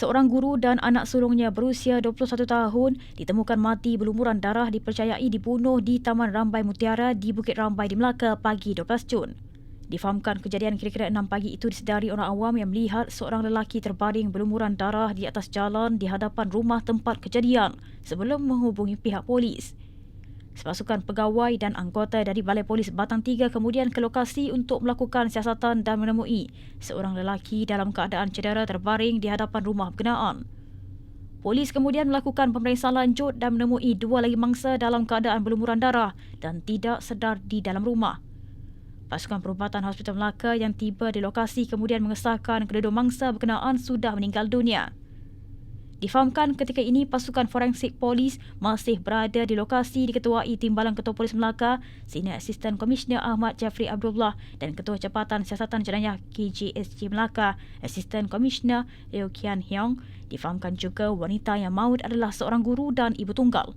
Seorang guru dan anak sulungnya berusia 21 tahun ditemukan mati berlumuran darah dipercayai dibunuh di Taman Rambai Mutiara di Bukit Rambai di Melaka pagi 12 Jun. Difahamkan kejadian kira-kira 6 pagi itu disedari orang awam yang melihat seorang lelaki terbaring berlumuran darah di atas jalan di hadapan rumah tempat kejadian sebelum menghubungi pihak polis. Sepasukan pegawai dan anggota dari Balai Polis Batang Tiga kemudian ke lokasi untuk melakukan siasatan dan menemui seorang lelaki dalam keadaan cedera terbaring di hadapan rumah berkenaan. Polis kemudian melakukan pemeriksaan lanjut dan menemui dua lagi mangsa dalam keadaan berlumuran darah dan tidak sedar di dalam rumah. Pasukan perubatan Hospital Melaka yang tiba di lokasi kemudian mengesahkan kedua-dua mangsa berkenaan sudah meninggal dunia. Difahamkan ketika ini pasukan forensik polis masih berada di lokasi diketuai Timbalan Ketua Polis Melaka, Senior Assistant Commissioner Ahmad Jafri Abdullah dan Ketua Jabatan Siasatan Jenayah KJSG Melaka, Assistant Commissioner Leo Kian Hyong. Difahamkan juga wanita yang maut adalah seorang guru dan ibu tunggal.